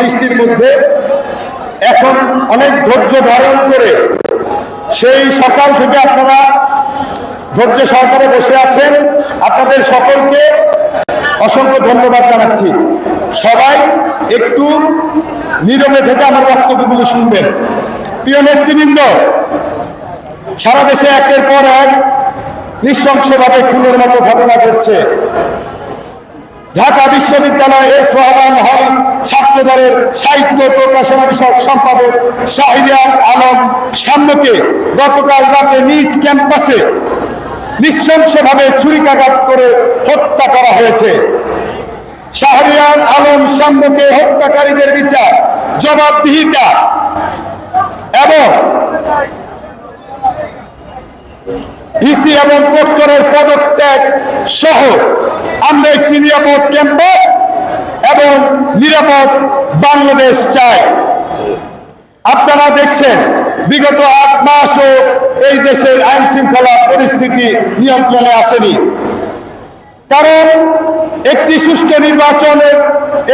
বৃষ্টির মধ্যে এখন অনেক ধৈর্য ধারণ করে সেই সকাল থেকে আপনারা ধৈর্য সহকারে বসে আছেন। আপনাদের সকলকে অসংখ্য ধন্যবাদ জানাচ্ছি। সবাই একটু নীরবে থেকে আমার বক্তব্যগুলো শুনবেন। প্রিয় নেতৃবৃন্দ, সারা দেশে একের পর এক নৃশংসভাবে খুনের মতো ঘটনা ঘটছে। ঢাকা বিশ্ববিদ্যালয় এফ রহমান হল ছাত্রদলের সাহিত্য প্রকাশনা বিষয়ক সম্পাদক শাহিরিয়ার আলম সাম্যকে গতকাল রাতে নিজ ক্যাম্পাসে নৃশংসভাবে ছুরিকাঘাত করে হত্যা করা হয়েছে। শাহরিয়ার আলম সাম্যকে হত্যাকারীদের বিচার, জবাবদিহিতা এবং ভিসি এবং প্রক্টরের পদত্যাগ সহ আমরা একটি নিরাপদ ক্যাম্পাস এবং নিরাপদ বাংলাদেশ চাই। আপনারা দেখছেন, বিগত আট মাসও এই দেশের আইন শৃঙ্খলা পরিস্থিতি নিয়ন্ত্রণে আসেনি। কারণ একটি সুষ্ঠু নির্বাচনের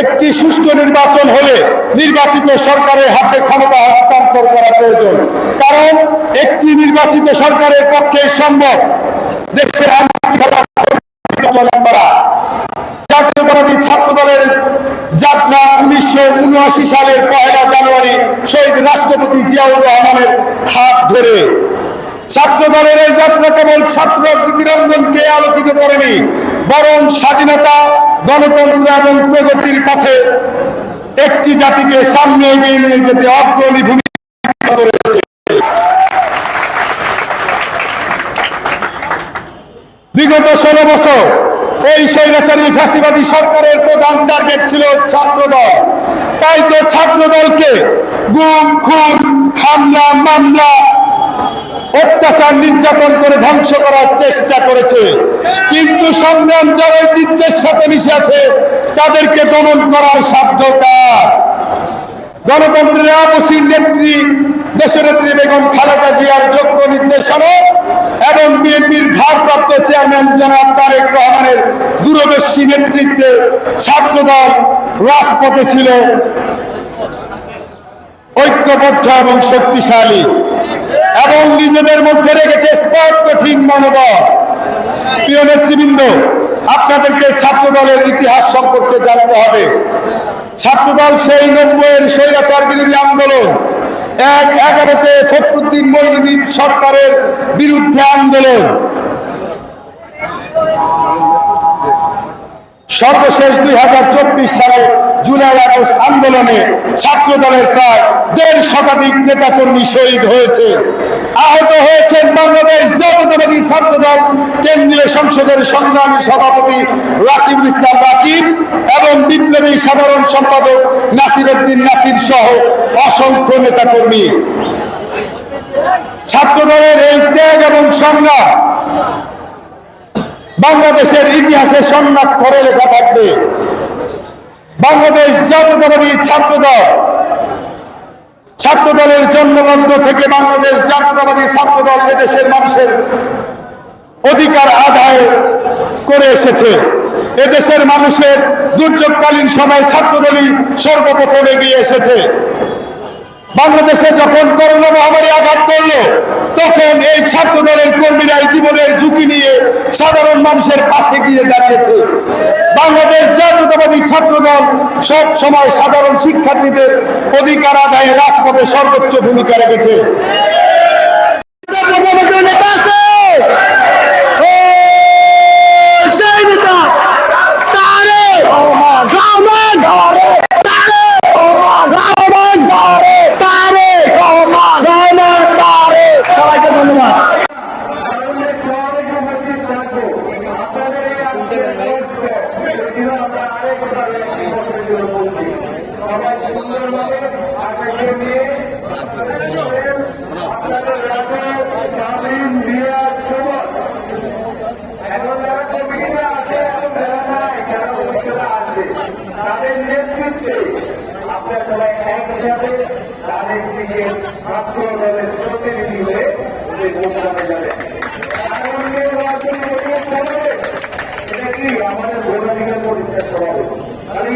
একটি সুষ্ঠু নির্বাচন হলে নির্বাচিত সরকারের হাতে ক্ষমতা হস্তান্তর করা প্রয়োজন। কারণ একটি নির্বাচিত সরকারের পক্ষে সম্ভব। দেশের আইন শৃঙ্খলা পরিস্থিতি পরিচালনা করা। জাতীয়তাবাদী ছাত্র দলের যাত্রা উনিশশো উনআশি সালের জানুয়ারি শহীদ রাষ্ট্রপতি হাত ধরে। এই যাত্রা কেবল ছাত্র রাজনীতির অঙ্গনকে আলোকিত করেনি, বরং স্বাধীনতা গণতন্ত্র এবং প্রগতির পথে একটি জাতিকে সামনে এগিয়ে নিয়ে যেতে অগ্রণী ভূমিকা বিগত ষোলো বছর এই স্বৈরাচারী ফ্যাসিবাদী সরকারের প্রধান টার্গেট ছিল ছাত্রদল। তাই তো ছাত্রদলকে গুম, খুন, হামলা, মামলা অত্যাচার নির্যাতন করে ধ্বংস করার চেষ্টা করেছে। কিন্তু সংগ্রাম যারা ঐতিহ্যের সাথে মিশে আছে, তাদেরকে দমন করার সাধ্যতা গণতন্ত্রের আপসীর নেত্রী, দেশনেত্রী বেগম খালেদা জিয়ার যোগ্য নির্দেশনা এবং বিএনপির ভারপ্রাপ্ত চেয়ারম্যান জনাব তারেক রহমানের দূরদর্শী নেতৃত্বে ছাত্রদল রাজপথে ছিল ঐক্যবদ্ধ এবং শক্তিশালী। এবং নিজেদের মধ্যে রেখেছে স্পট কঠিন মনোবল প্রিয় নেতৃবৃন্দ, আপনাদেরকে ছাত্র দলের ইতিহাস সম্পর্কে জানতে হবে। ছাত্রদল সেই নব্বইয়ের স্বৈরাচার বিরোধী আন্দোলন, এক এগারোতে ফখরুদ্দিন মহিনুদ্দিন সরকারের বিরুদ্ধে আন্দোলন। সর্বশেষ দুই হাজার চব্বিশ সালে জুলাই আগস্ট আন্দোলনে ছাত্র দলের প্রায় দেড় শতাধিক নেতাকর্মী শহীদ হয়েছে। আহত হয়েছেন বাংলাদেশ জাতীয়তাবাদী ছাত্র দল কেন্দ্রীয় সংসদের সংগ্রামী সভাপতি রাকিবুল ইসলাম রাকিব এবং বিপ্লবী সাধারণ সম্পাদক নাসির উদ্দিন নাসির সহ অসংখ্য নেতাকর্মী। ছাত্র দলের এই ত্যাগ এবং সংগ্রাম বাংলাদেশের ইতিহাসে সম্রাট করে লেখা থাকবে। বাংলাদেশ জাতীয়তাবাদী ছাত্রদল। ছাত্রদলের জন্মলগ্ন থেকে বাংলাদেশ জাতীয়তাবাদী ছাত্রদল এদেশের মানুষের অধিকার আদায় করে এসেছে। এদেশের মানুষের দুর্যোগকালীন সময় ছাত্রদলই সর্বপ্রথম এগিয়ে এসেছে। বাংলাদেশে যখন করোনা মহামারী আঘাত করল, তখন এই ছাত্র দলের কর্মীরাই জীবনের ঝুঁকি নিয়ে সাধারণ মানুষের পাশে গিয়ে দাঁড়িয়েছে। বাংলাদেশ জাতীয়তাবাদী ছাত্রদল সব সময় সাধারণ শিক্ষার্থীদের অধিকার আদায়ে রাজপথে সর্বোচ্চ ভূমিকা রেখেছে নেতা আছে ও সেই নেতা তারে রহমান তারে রহমান তারে রহমান রহমান তারে সবাইকে ধন্যবাদ তাদের নেতৃত্বে আপনার সবাই একসাথে তাদের দিকে ছাত্র দলের প্রতিনিধি হয়ে ভোটদানে যাবেন। এটা কি আমাদের ভোটাধিকার পরিত্যাগ করা হবে তাহলে